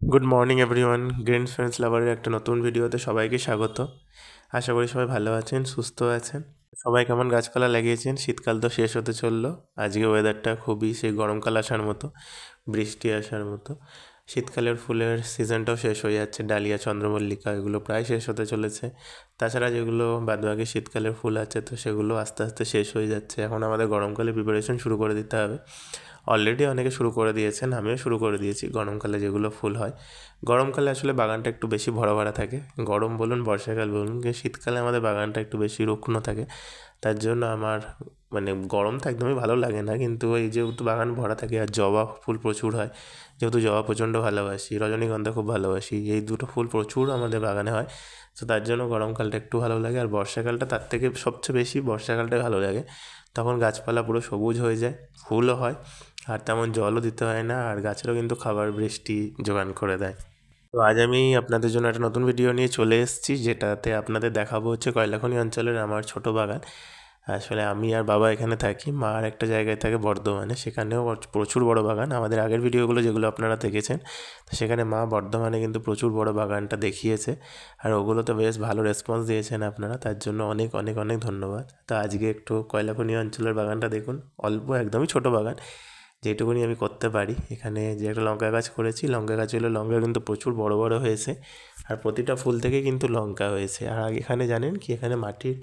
Good morning everyone green friends লাভারের একটা নতুন ভিডিওতে সবাইকে স্বাগত। আশা করি সবাই ভালো আছেন, সুস্থ আছেন। সবাই কেমন গাছপালা লাগিয়েছেন? শীতকাল তো শেষ হতে চলল। আজকে ওয়েদারটা খুবই সেই গরমকাল আসার মতো, বৃষ্টি আসার মতো। শীতকালের ফুলের সিজনটাও শেষ হয়ে যাচ্ছে। ডালিয়া, চন্দ্রমল্লিকা, এগুলো প্রায় শেষ হতে চলেছে। তাছাড়া যেগুলো বাদবাকি শীতকালের ফুল আছে, তো সেগুলো আস্তে আস্তে শেষ হয়ে যাচ্ছে। এখন আমাদের গরমকালে প্রিপারেশন শুরু করে দিতে হবে। অলরেডি অনেকে শুরু করে দিয়েছেন, আমিও শুরু করে দিয়েছি। গরমকালে যেগুলো ফুল হয়। গরমকালে আসলে বাগানটা একটু বেশি ভরা ভরা থাকে। গরম বলুন, বর্ষাকাল বলুন শীতকালে আমাদের বাগানটা একটু বেশি রুগ্ন থাকে। তার জন্য আমার মানে গরম তো একদমই ভালো লাগে না, কিন্তু ওই যেহেতু বাগান ভরা থাকে আর জবা ফুল প্রচুর হয়, যেহেতু জবা প্রচণ্ড ভালোবাসি, রজনীগন্ধা খুব ভালোবাসি, এই দুটো ফুল প্রচুর আমাদের বাগানে হয়। তো তার জন্য গরমকালটা একটু ভালো লাগে, আর বর্ষাকালটা তার থেকে সবচেয়ে বেশি বর্ষাকালটাই ভালো লাগে। তখন গাছপালা পুরো সবুজ হয়ে যায়, ফুলও হয়, আর তেমন জলও দিতে হয় না, আর গাছেরও কিন্তু খাবার বৃষ্টি জোগান করে দেয়। তো আজ আমি আপনাদের জন্য একটা নতুন ভিডিও নিয়ে চলে এসেছি, যেটাতে আপনাদের দেখাবো হচ্ছে কয়লাখনি অঞ্চলের আমার ছোট বাগান। আসলে আমি আর বাবা এখানে থাকি, মা আর একটা জায়গায় থাকে বর্ধমানে। সেখানেও প্রচুর বড় বাগান। আমাদের আগের ভিডিওগুলো যেগুলো আপনারা দেখেছেন, তো সেখানে মা বর্ধমানে কিন্তু প্রচুর বড় বাগানটা দেখিয়েছে। আর ওগুলো তো বেশ ভালো রেসপন্স দিয়েছেন আপনারা, তার জন্য অনেক অনেক অনেক ধন্যবাদ। তো আজকে একটু কয়লাখনি অঞ্চলের বাগানটা দেখুন, অল্প একদমই ছোট বাগান। যেটুকুনি আমি করতে পারি। এখানে যে একটা লঙ্কা গাছ করেছি, লঙ্কা গাছ হলো লঙ্কা কিন্তু প্রচুর বড় বড় হয়েছে। আর প্রতিটা ফুল থেকে কিন্তু লঙ্কা হয়েছে। আর এখানে জানেন কি? এখানে মাটির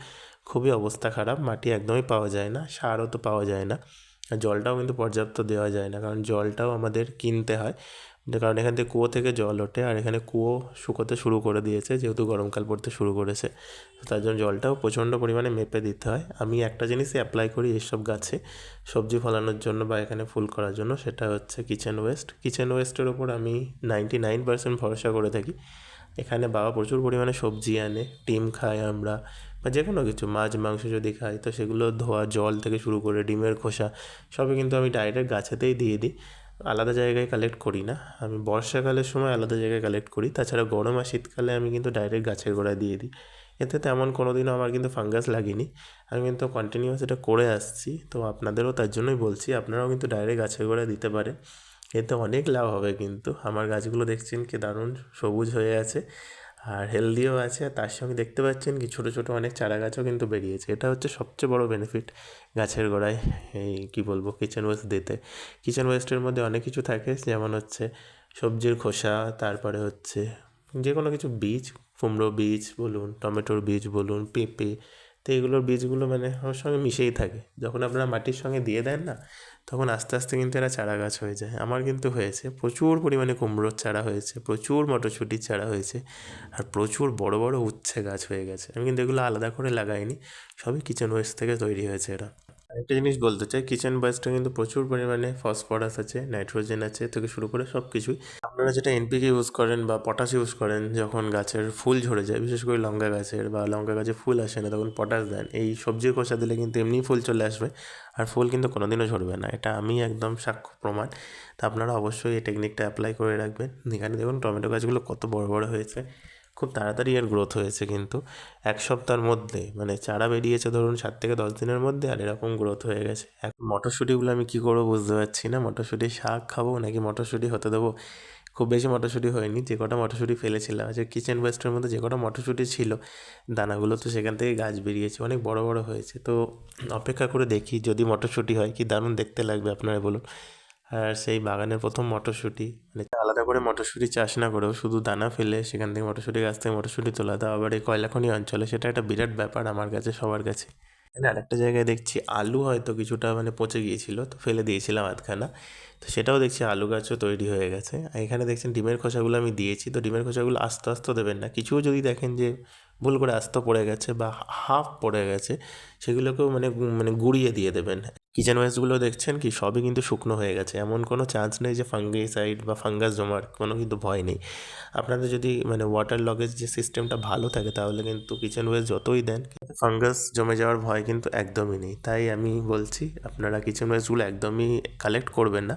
খুবই অবস্থা খারাপ, মাটি একদমই পাওয়া যায় না, সারও তো পাওয়া যায় না। আর জলটাও কিন্তু পর্যাপ্ত দেওয়া যায় না, কারণ জলটাও আমাদের কিনতে হয়। কারণ এখান থেকে কুয়ো থেকে জল ওঠে, আর এখানে কুয়ো শুকোতে শুরু করে দিয়েছে, যেহেতু গরমকাল পড়তে শুরু করেছে। তার জন্য জলটাও প্রচণ্ড পরিমাণে মেপে দিতে হয়। আমি একটা জিনিসই অ্যাপ্লাই করি এইসব গাছে, সবজি ফলানোর জন্য বা এখানে ফুল করার জন্য, সেটা হচ্ছে কিচেন ওয়েস্ট কিচেন ওয়েস্টের ওপর আমি নাইনটি নাইন পার্সেন্ট ভরসা করে থাকি। এখানে বাবা প্রচুর পরিমাণে সবজি আনে, ডিম খাই আমরা বা যে কোনো কিছু, মাছ, মাংস যদি খাই, তো সেগুলো ধোয়া, জল থেকে শুরু করে ডিমের খোসা, সবই কিন্তু আমি ডাইরেক্ট গাছেতেই দিয়ে দিই। আলাদা জায়গায় কালেক্ট করি না। আমি বর্ষাকালের সময় আলাদা জায়গায় কালেক্ট করি। তাছাড়া গরম আর শীতকালে আমি কিন্তু ডাইরেক্ট গাছের গোড়ায় দিয়ে দিই। এতে তেমন কোনো দিনও আমার কিন্তু ফাঙ্গাস লাগেনি। আমি কিন্তু কন্টিনিউয়াস এটা করে আসছি। তো আপনাদেরও তার জন্যই বলছি, আপনারাও কিন্তু ডাইরেক্ট গাছের গোড়ায় দিতে পারে এতে অনেক লাভ হবে কিন্তু। আমার গাছগুলো দেখছেন কি দারুণ সবুজ হয়ে আছে। আর হেলদিও আছে আর তার সঙ্গে দেখতে পাচ্ছেন কি ছোটো ছোটো অনেক চারা গাছও কিন্তু বেরিয়েছে। এটা হচ্ছে সবচেয়ে বড় বেনিফিট গাছের গোড়ায়, এই কী বলব কিচেন ওয়েস্ট দিতে। কিচেন ওয়েস্টের মধ্যে অনেক কিছু থাকে, যেমন হচ্ছে সবজির খোসা, তারপরে হচ্ছে যে কোনো কিছু বীজ, কুমড়ো বীজ বলুন, টমেটোর বীজ বলুন, পেঁপে তো এগুলোর বীজগুলো মানে ওর সঙ্গে মিশেই থাকে। যখন আপনারা মাটির সঙ্গে দিয়ে দেন না, তখন আস্তে আস্তে কিন্তু এরা চারা গাছ হয়ে যায়। আমার কিন্তু হয়েছে, প্রচুর পরিমাণে কুমড়োর চারা হয়েছে, প্রচুর মটরশুঁটির চারা হয়েছে, আর প্রচুর বড় বড় উচ্ছে গাছ হয়ে গেছে। আমি কিন্তু এগুলো আলাদা করে লাগাইনি, সবই কিচেন ওয়েস্ট থেকে তৈরি হয়েছে এরা। একটা জিনিস বলতে চাই, কিচেন ওয়েস্টে কিন্তু প্রচুর পরিমাণে ফসফরাস আছে, নাইট্রোজেন আছে, থেকে শুরু করে সব কিছুই আপনারা যেটা এনপিকে ইউজ করেন বা পটাশ ইউজ করেন, যখন গাছের ফুল ঝরে যায়, বিশেষ করে লঙ্কা গাছের বা লঙ্কা গাছে ফুল আসে না, তখন পটাশ দেন। এই সবজির খোসা দিলে কিন্তু এমনি ফুল চলে আসবে আর ফুল কিন্তু কোনোদিনও ঝরবে না। এটা আমি একদম সাক্ষ্য প্রমাণ। তা আপনারা অবশ্যই এই টেকনিকটা অ্যাপ্লাই করে রাখবেন। এখানে দেখুন টমেটো গাছগুলো কত বড় বড় হয়েছে। খুব তাড়াতাড়ি এর গ্রোথ হয়েছে কিন্তু। এক সপ্তাহের মধ্যে মানে চারা বেরিয়েছে ধরুন সাত থেকে দশ দিনের মধ্যে আর এরকম গ্রোথ হয়ে গেছে। এখন মটরশুঁটিগুলো আমি কী করব বুঝতে পারছি না। মটরশুঁটি শাক খাব নাকি মটরশুঁটি হতে দেবো? খুব বেশি মটরশুঁটি হয়নি, যে কটা মটরশুঁটি ফেলেছিলাম। যে কিচেন ওয়েস্টের মধ্যে যে কটা মটরশুঁটি ছিল, দানাগুলো তো সেখান থেকে গাছ বেরিয়েছে, অনেক বড় বড় হয়েছে। তো অপেক্ষা করে দেখি যদি মটরশুঁটি হয় কি দারুণ দেখতে লাগবে আপনারা বলুন। আর সেই বাগানের প্রথম মটরশুঁটি মানে আলাদা করে মটরশুঁটি চাষ না করেও শুধু দানা ফেলে সেখান থেকে মটরশুঁটি, গাছ থেকে মটরশুঁটি তোলা। তাও আবার এই কয়লাখনি অঞ্চলে সেটা একটা বিরাট ব্যাপার আমার কাছে, সবার কাছে। এখানে আরেকটা জায়গায় দেখছি আলু হয়তো কিছুটা মানে পচে গিয়েছিল, তো ফেলে দিয়েছিলাম আধখানা। তো সেটাও দেখছি আলু গাছও তৈরি হয়ে গেছে। আর এখানে দেখছেন ডিমের খোসাগুলো আমি দিয়েছি, তো ডিমের খোসাগুলো আস্তে আস্তে দেবেন না। কিছুও যদি দেখেন যে ভুল করে আস্ত পড়ে গেছে বা হাফ পড়ে গেছে, সেগুলোকেও মানে মানে গুঁড়িয়ে দিয়ে দেবেন। কিচেন ওয়েস্টগুলো দেখছেন কি? সবই কিন্তু শুকনো হয়ে গেছে। এমন কোনো চান্স নেই যে ফাঙ্গিসাইড বা ফাঙ্গাস জমার, কোনো কিন্তু ভয় নেই। আপনাদের যদি মানে ওয়াটার লগেজ যে সিস্টেমটা ভালো থাকে, তাহলে কিন্তু কিচেন ওয়েস্ট যতই দেন ফাঙ্গাস জমে যাওয়ার ভয় কিন্তু একদমই নেই। তাই আমি বলছি, আপনারা কিচেন ওয়েস্টগুলো একদমই কালেক্ট করবেন না।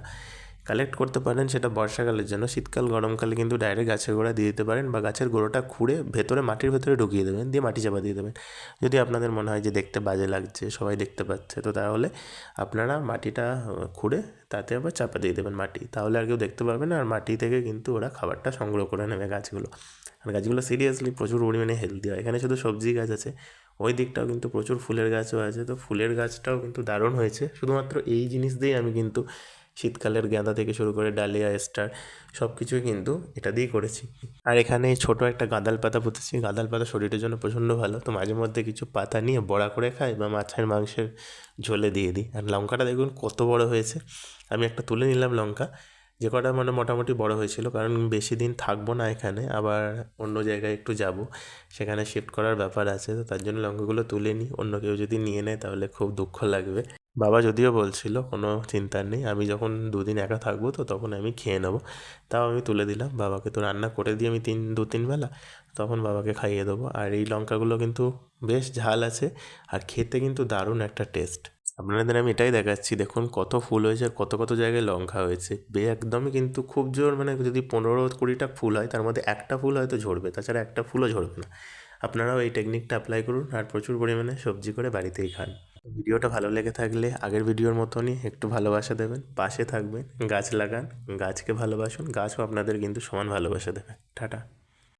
কালেক্ট করতে পারেন সেটা বর্ষাকালের জন্য। শীতকাল, গরমকালে কিন্তু ডাইরেক্ট গাছের গোড়া দিয়ে দিতে পারেন বা গাছের গোড়াটা খুঁড়ে ভেতরে, মাটির ভেতরে ঢুকিয়ে দেবেন, দিয়ে মাটি চাপা দিয়ে দেবেন। যদি আপনাদের মনে হয় যে দেখতে বাজে লাগছে, সবাই দেখতে পাচ্ছে, তো তাহলে আপনারা মাটিটা খুঁড়ে তাতে আবার চাপা দিয়ে দেবেন মাটি। তাহলে আর কেউ দেখতে পারবে না, আর মাটি থেকে কিন্তু ওরা খাবারটা সংগ্রহ করে নেবে গাছগুলো। আর গাছগুলো সিরিয়াসলি প্রচুর পরিমাণে হেলদি হয়। এখানে শুধু সবজি গাছ আছে, ওই দিকটাও কিন্তু প্রচুর ফুলের গাছও আছে। তো ফুলের গাছটাও কিন্তু দারুণ হয়েছে। শুধুমাত্র এই জিনিস দিয়েই আমি কিন্তু শীতকালের গাঁদা থেকে শুরু করে ডালিয়া স্টার সব কিছুই কিন্তু এটা দিয়েই করেছি। আর এখানে ছোট একটা গাঁদাল পাতা পুঁতেছি। গাঁদাল পাতা শরীরের জন্য প্রচণ্ড ভালো। তো মাঝে মধ্যে কিছু পাতা নিয়ে বড়া করে খাই বা মাছের মাংসের ঝোলে দিয়ে দিই। আর লঙ্কাটা দেখুন কত বড় হয়েছে। আমি একটা তুলে নিলাম লঙ্কা। যে কটা মানে মোটামুটি বড় হয়েছিল। কারণ বেশি দিন থাকব না এখানে। আবার অন্য জায়গায় একটু যাব। সেখানে শিফট করার ব্যাপার আছে। তো তার জন্য লঙ্কাগুলো তুলে নিই। অন্য কেউ যদি নিয়ে নেয় তাহলে খুব দুঃখ লাগবে। বাবা যদিও বলছিল, কোনো চিন্তার নেই, আমি যখন দুদিন একা থাকব তো তখন আমি খেয়ে নেব। তাও আমি তুলে দিলাম, বাবাকে তো রান্না করে দিই আমি তিন, দু তিন বেলা, তখন বাবাকে খাইয়ে দেবো। আর এই লঙ্কাগুলো কিন্তু বেশ ঝাল আছে, আর খেতে কিন্তু দারুণ একটা টেস্ট। আপনাদের আমি এটাই দেখাচ্ছি, দেখুন কত ফুল হয়েছে আর কত কত জায়গায় লঙ্কা হয়েছে। বে, একদমই কিন্তু খুব জোর মানে যদি পনেরো কুড়িটা ফুল হয়, তার মধ্যে একটা ফুল হয়তো ঝরবে, তাছাড়া একটা ফুলও ঝরবে না। আপনারাও এই টেকনিকটা অ্যাপ্লাই করুন, আর প্রচুর পরিমাণে সবজি করে বাড়িতেই খান। ভিডিওটা ভালো লেগে থাকলে আগের ভিডিওর মতনই একটু ভালোবাসা দেবেন, পাশে থাকবেন, গাছ লাগান, গাছকে ভালোবাসুন, গাছও আপনাদের কিন্তু সমান ভালোবাসা দেবে। টাটা।